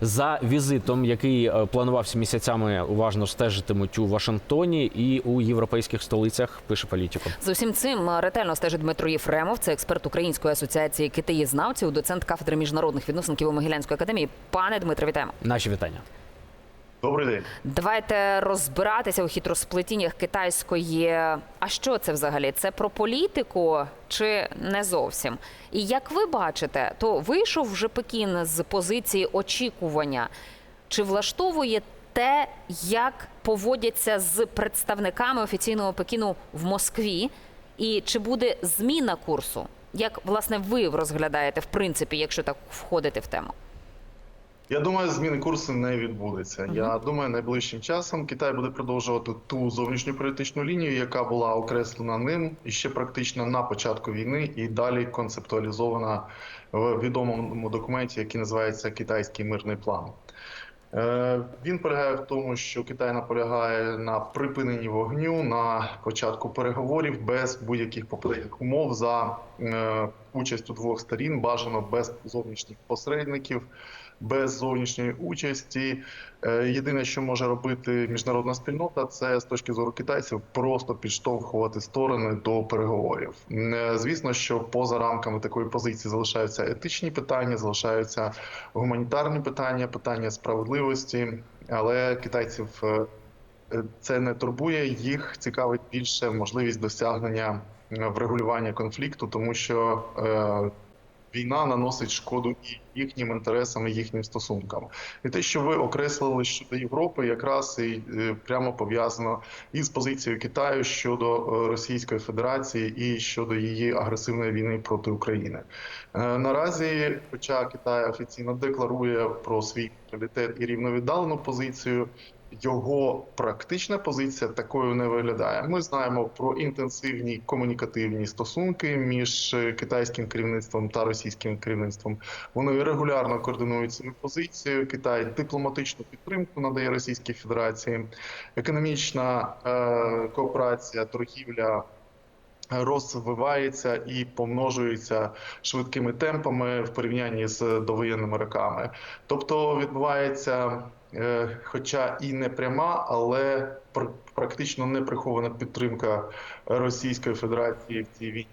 За візитом, який е, планувався місяцями, уважно стежитимуть у Вашингтоні і у європейських столицях. Пише політико. З усім цим е, ретельно стежить Дмитро Єфремов, це експерт Української асоціації китаєзнавців, доцент кафедри міжнародних відносин Києво-Могилянської академії. Пане Дмитро, вітаємо. Наші вітання. Добрий день. Давайте розбиратися у хитросплетіннях китайської. А що це взагалі? Це про політику чи не зовсім? І як ви бачите, то вийшов вже Пекін з позиції очікування. Чи влаштовує те, як поводяться з представниками офіційного Пекіну в Москві? І чи буде зміна курсу? Як власне ви розглядаєте, в принципі, якщо так входите в тему? Я думаю, зміни курсу не відбудеться. Я думаю, найближчим часом Китай буде продовжувати ту зовнішню політичну лінію, яка була окреслена ним і ще практично на початку війни, і далі концептуалізована в відомому документі, який називається Китайський мирний план. Е, Він полягає в тому, що Китай наполягає на припиненні вогню, на початку переговорів без будь-яких попередніх умов за е, участю двох сторін, бажано без зовнішніх посередників, без зовнішньої участі. Е, Єдине, що може робити міжнародна спільнота, це з точки зору китайців просто підштовхувати сторони до переговорів. Е, Звісно, що поза рамками такої позиції залишаються етичні питання, залишаються гуманітарні питання, питання справедливості, але китайців е, це не турбує. Їх цікавить більше можливість досягнення врегулювання конфлікту, тому що війна наносить шкоду і їхнім інтересам, і їхнім стосункам. І те, що ви окреслили щодо Європи, якраз і е, прямо пов'язано із позицією Китаю щодо е, Російської Федерації і щодо її агресивної війни проти України. Е, Наразі, хоча Китай офіційно декларує про свій пріоритет і рівновіддалену позицію. Його практична позиція такою не виглядає. Ми знаємо про інтенсивні комунікативні стосунки між е, китайським керівництвом та російським керівництвом. Вони регулярно координують свою позицію. Китай дипломатичну підтримку надає Російській Федерації, економічна е, кооперація, торгівля. Розвивається і помножується швидкими темпами в порівнянні з довоєнними роками. Тобто відбувається, хоча і не пряма, але пр- практично неприхована підтримка Російської Федерації в цій війні.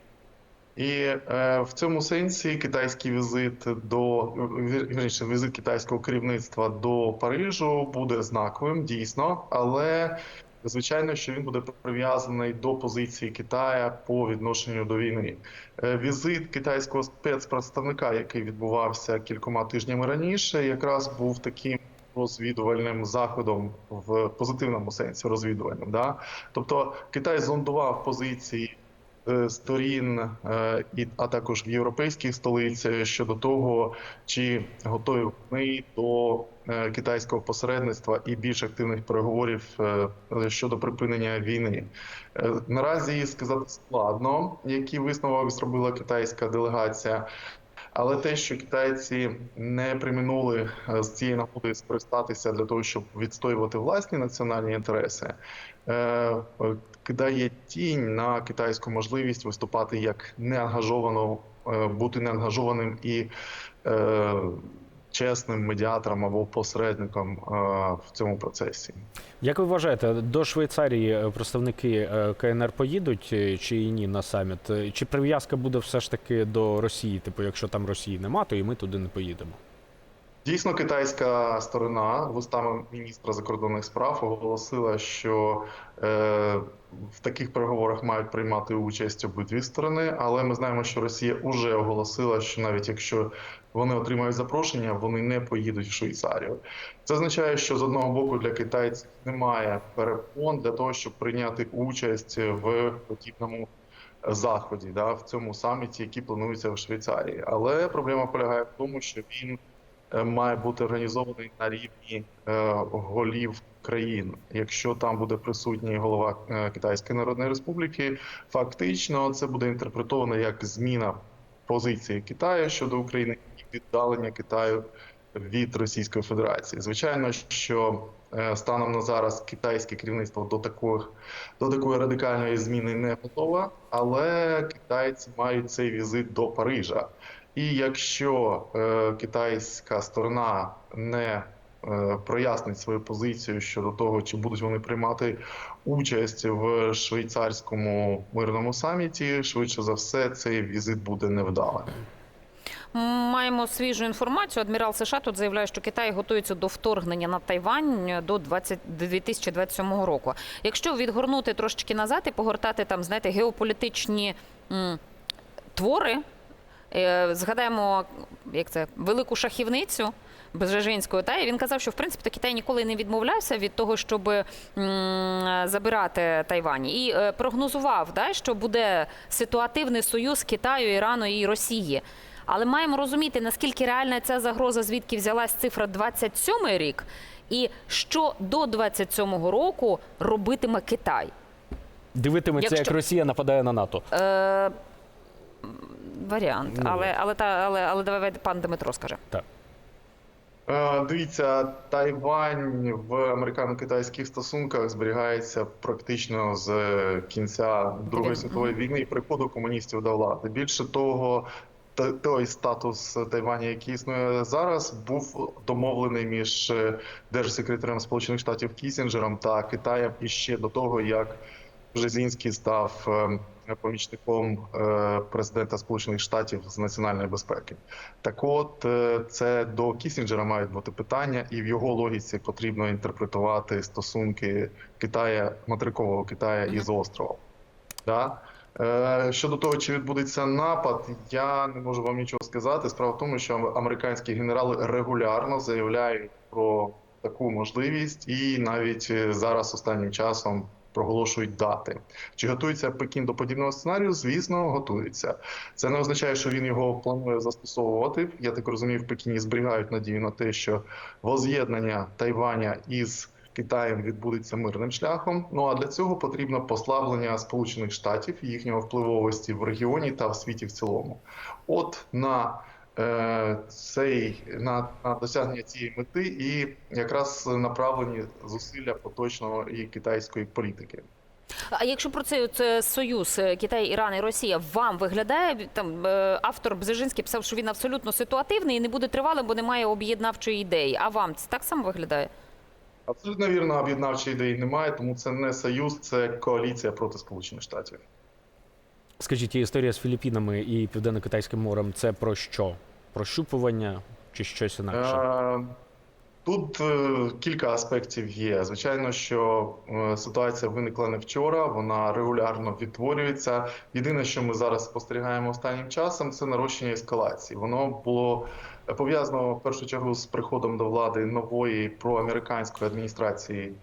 І е, в цьому сенсі китайський візит до вір- вірніше, візит китайського керівництва до Парижу буде знаковим, дійсно, але звичайно, що він буде прив'язаний до позиції Китая по відношенню до війни. Е, Візит китайського спецпредставника, який відбувався кількома тижнями раніше, якраз був таким розвідувальним заходом в позитивному сенсі розвідувальним. Да? Тобто Китай зондував позиції е, сторін, е, а також в європейських столицях щодо того, чи готові вони до е, китайського посередництва і більш активних переговорів е, щодо припинення війни. Е, Наразі сказати складно, який висновок зробила китайська делегація. Але те, що китайці не приминули е, з цієї нагоди скористатися для того, щоб відстоювати власні національні інтереси, е, кидає тінь на китайську можливість виступати як неангажовано, е, бути неангажованим і чесним медіатором або посередником е, в цьому процесі. Як ви вважаєте, до Швейцарії е, представники е, КНР поїдуть чи ні на саміт? Чи прив'язка буде все ж таки до Росії? Типу, якщо там Росії нема, то і ми туди не поїдемо. Дійсно, китайська сторона вустами міністра закордонних справ оголосила, що е, в таких переговорах мають приймати участь обидві сторони. Але ми знаємо, що Росія вже оголосила, що навіть якщо вони отримають запрошення, вони не поїдуть в Швейцарію. Це означає, що з одного боку для китайців немає перепон для того, щоб прийняти участь в подібному заході, да, в цьому саміті, який планується в Швейцарії. Але проблема полягає в тому, що він е, має бути організований на рівні е, голів країн. Якщо там буде присутній голова е, Китайської Народної Республіки, фактично це буде інтерпретовано як зміна позиції Китаю щодо України і віддалення Китаю від Російської Федерації. Звичайно, що е, станом на зараз китайське керівництво до такої до такої радикальної зміни не готова, але китайці мають цей візит до Парижа. І якщо е, китайська сторона не прояснить свою позицію щодо того, чи будуть вони приймати участь в швейцарському мирному саміті, швидше за все, цей візит буде невдалим. Маємо свіжу інформацію. Адмірал США тут заявляє, що Китай готується до вторгнення на Тайвань до 20, 2027 року. Якщо відгорнути трошечки назад і погортати там, знаєте, геополітичні м, твори, е, згадаємо, як це велику шахівницю. Бжежинською, та і він казав, що в принципі Китай ніколи не відмовлявся від того, щоб м, забирати Тайвань, і е, прогнозував, да, що буде ситуативний союз Китаю, Ірану і Росії. Але маємо розуміти, наскільки реальна ця загроза, звідки взялась цифра 27 рік, і що до 27 року робитиме Китай. Дивитиметься, як Росія нападає на НАТО. Е, варіант, Ну, але, але, та, але, але давай пан Дмитро скаже. Так. Дивіться, Тайвань в американо-китайських стосунках зберігається практично з кінця Другої світової війни і приходу комуністів до влади. Більше того, той статус Тайваня, який існує зараз, був домовлений між е, держсекретарем Сполучених Штатів Кісінджером та Китаєм іще до того, як Бжезінський став е, помічником е, президента Сполучених Штатів з національної безпеки. Так от, е, це до Кісінджера мають бути питання, і в його логіці потрібно інтерпретувати стосунки Китая, материкового Китая із островом. Да? Е, Щодо того, чи відбудеться напад, я не можу вам нічого сказати. Справа в тому, що американські генерали регулярно заявляють про таку можливість, і навіть зараз останнім часом проголошують дати. Чи готується Пекін до подібного сценарію? Звісно, готується. Це не означає, що він його планує застосовувати. Я так розумію, в Пекіні зберігають надію на те, що воз'єднання Тайваня із Китаєм відбудеться мирним шляхом. Ну а для цього потрібно послаблення Сполучених Штатів їхнього впливовості в регіоні та в світі в цілому. От на цей на, на досягнення цієї мети і якраз направлені зусилля поточного і китайської політики. А якщо про цей от, е, союз е, Китай, Іран і Росія вам виглядає там е, автор Бзежинський писав, що він абсолютно ситуативний і не буде тривалим, бо немає об'єднавчої ідеї. А вам це так само виглядає? Абсолютно вірно, об'єднавчої ідеї немає, тому це не союз, це коаліція проти Сполучених Штатів. Скажіть, історія з Філіппінами і Південно-Китайським морем це про що? Прощупування чи щось інакше? Е, Тут е, кілька аспектів є. Звичайно, що е, ситуація виникла не вчора, вона регулярно відтворюється. Єдине, що ми зараз спостерігаємо останнім часом, це нарощення ескалації. Воно було пов'язано в першу чергу з приходом до влади нової проамериканської адміністрації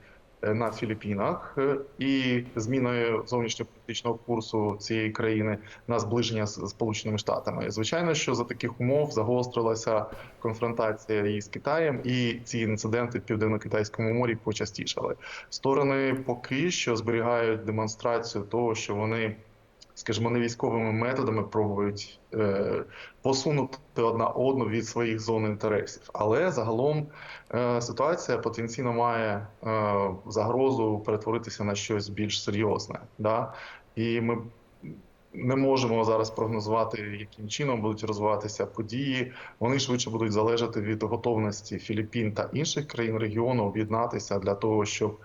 на Філіппінах е, і зміною зовнішньополітичного курсу цієї країни на зближення з Сполученими Штатами. Звичайно, що за таких умов загострилася конфронтація із Китаєм, і ці інциденти в південно-китайському морі почастішали. Сторони поки що зберігають демонстрацію того, що вони. Скажімо, не військовими методами пробують е, посунути одна одну від своїх зон інтересів, але загалом е, ситуація потенційно має е, загрозу перетворитися на щось більш серйозне. Да? І ми не можемо зараз прогнозувати, яким чином будуть розвиватися події. Вони швидше будуть залежати від готовності Філіппін та інших країн регіону об'єднатися для того, щоб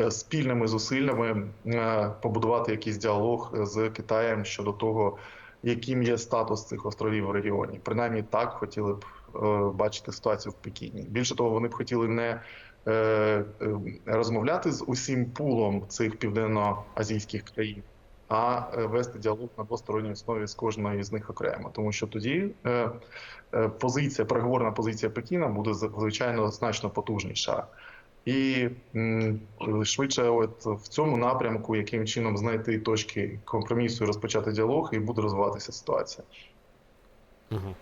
е, спільними зусиллями е, побудувати якийсь діалог з Китаєм щодо того, яким є статус цих островів в регіоні. Принаймні так хотіли б е, бачити ситуацію в Пекіні. Більше того, вони б хотіли не розмовляти з усім пулом цих південно-азійських країн, а е, вести діалог на двосторонній основі з кожною з них окремо, тому що тоді е, е, позиція, переговорна позиція Пекіна буде звичайно значно потужніша. І швидше, от в цьому напрямку, яким чином знайти точки компромісу і розпочати діалог, і буде розвиватися ситуація. Угу.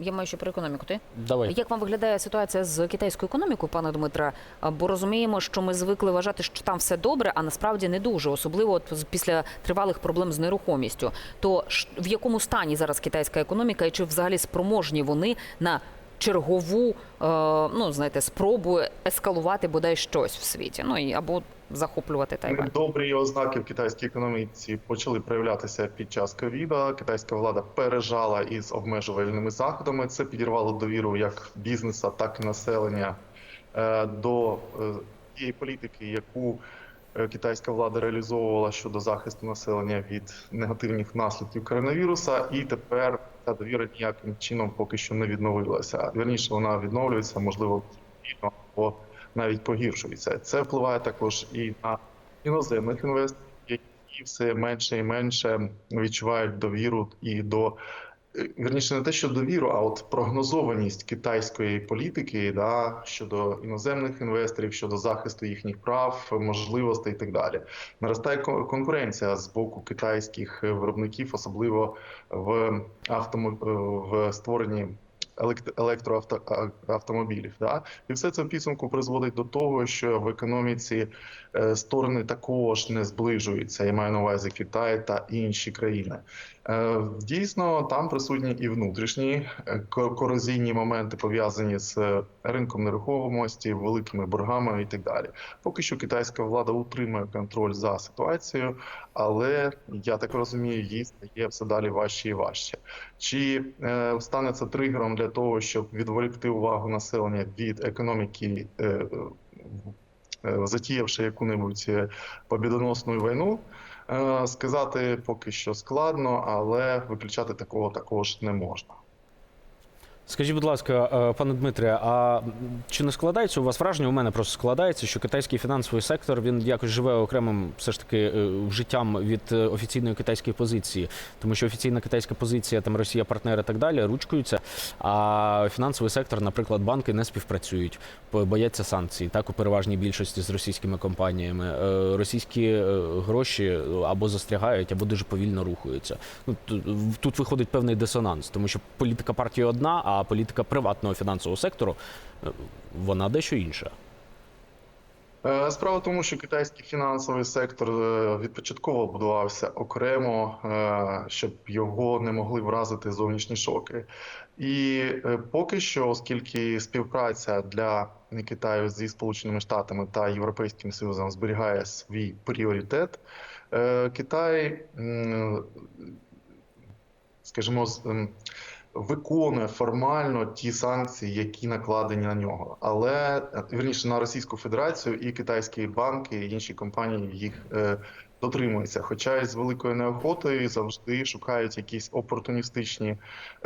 Я маю ще про економіку. Ти Давай. як вам виглядає ситуація з китайською економікою, пане Дмитре? Бо розуміємо, що ми звикли вважати, що там все добре, а насправді не дуже, особливо от після тривалих проблем з нерухомістю. То в якому стані зараз китайська економіка, і чи взагалі спроможні вони на чергову, е, ну знаєте, спробу ескалувати бодай щось в світі? Ну і або захоплювати Тайвань? Добрі ознаки в китайській економіці почали проявлятися під час ковіда. Китайська влада пережала із обмежувальними заходами. Це підірвало довіру як бізнеса, так і населення е, до е, тієї політики, яку е, китайська влада реалізовувала щодо захисту населення від негативних наслідків коронавіруса. І тепер ця довіра ніяким чином поки що не відновилася. Вірніше вона відновлюється, можливо, або навіть погіршується. Це впливає також і на іноземних інвесторів, які все менше і менше відчувають довіру і до е, вірніше не те, що довіру, а от прогнозованість китайської політики да, щодо іноземних інвесторів, щодо захисту їхніх прав, можливостей і так далі. Наростає конкуренція з боку китайських виробників, особливо в автомо... е, в створенні електроавтомобілів. Да? І все це в підсумку призводить до того, що в економіці е, сторони також не зближуються. Я маю на увазі Китай та інші країни. Е, Дійсно, там присутні і внутрішні е, корозійні моменти пов'язані з ринком нерухомості, великими боргами і так далі. Поки що китайська влада утримує контроль за ситуацією, але я так розумію, їй стає все далі важче і важче. Чи е, стане це тригером для того, щоб відволікти увагу населення від економіки, затіявши яку-небудь побідоносну війну? Е, Сказати поки що складно, але виключати такого також не можна. Скажіть, будь ласка, е, пане Дмитре, а чи не складається у вас враження? У мене просто складається, що китайський фінансовий сектор він якось живе окремим все ж таки е, життям від е, офіційної китайської позиції, тому що офіційна китайська позиція, там Росія, партнери і так далі, ручкуються. А фінансовий сектор, наприклад, банки не співпрацюють, бояться санкцій. Так у переважній більшості з російськими компаніями. Російські гроші або застрягають, або дуже повільно рухаються. Ну тут виходить певний дисонанс, тому що політика партії одна, а політика приватного фінансового сектору е, вона дещо інша. Е, Справа в тому, що китайський фінансовий сектор е, відпочатково будувався окремо, щоб його не могли вразити зовнішні шоки. І поки що, оскільки співпраця для Китаю зі Сполученими Штатами та Європейським Союзом зберігає свій пріоритет, Китай, скажімо, виконує формально ті санкції, які накладені на нього, але е, вірніше на Російську Федерацію і китайські банки і інші компанії їх е, дотримуються. Хоча й з великою неохотою завжди шукають якісь опортуністичні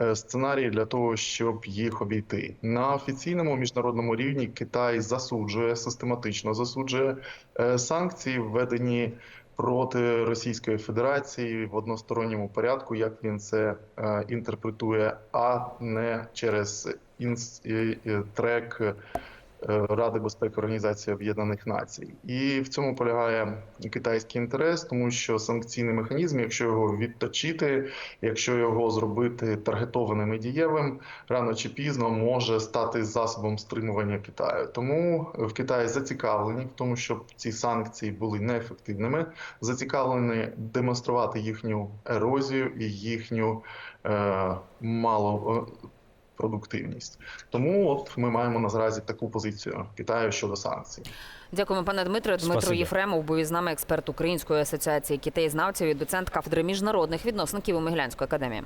е, сценарії для того, щоб їх обійти на офіційному міжнародному рівні. Китай засуджує систематично засуджує е, санкції, введені проти Російської Федерації в односторонньому порядку, як він це е, інтерпретує, а не через е, е, трек Ради безпеки Організації Об'єднаних Націй. І в цьому полягає китайський інтерес, тому що санкційний механізм, якщо його відточити, якщо його зробити таргетованим і дієвим, рано чи пізно може стати засобом стримування Китаю. Тому в Китаї зацікавлені в тому, щоб ці санкції були неефективними, зацікавлені демонструвати їхню ерозію і їхню е, мало. Продуктивність, тому от ми маємо наразі таку позицію Китаю щодо санкцій. Дякуємо, пане Дмитро. Дмитро Спасибі. Єфремов був із нами експерт Української асоціації китаєзнавців і доцент кафедри міжнародних відносин Києво-Могилянської академії.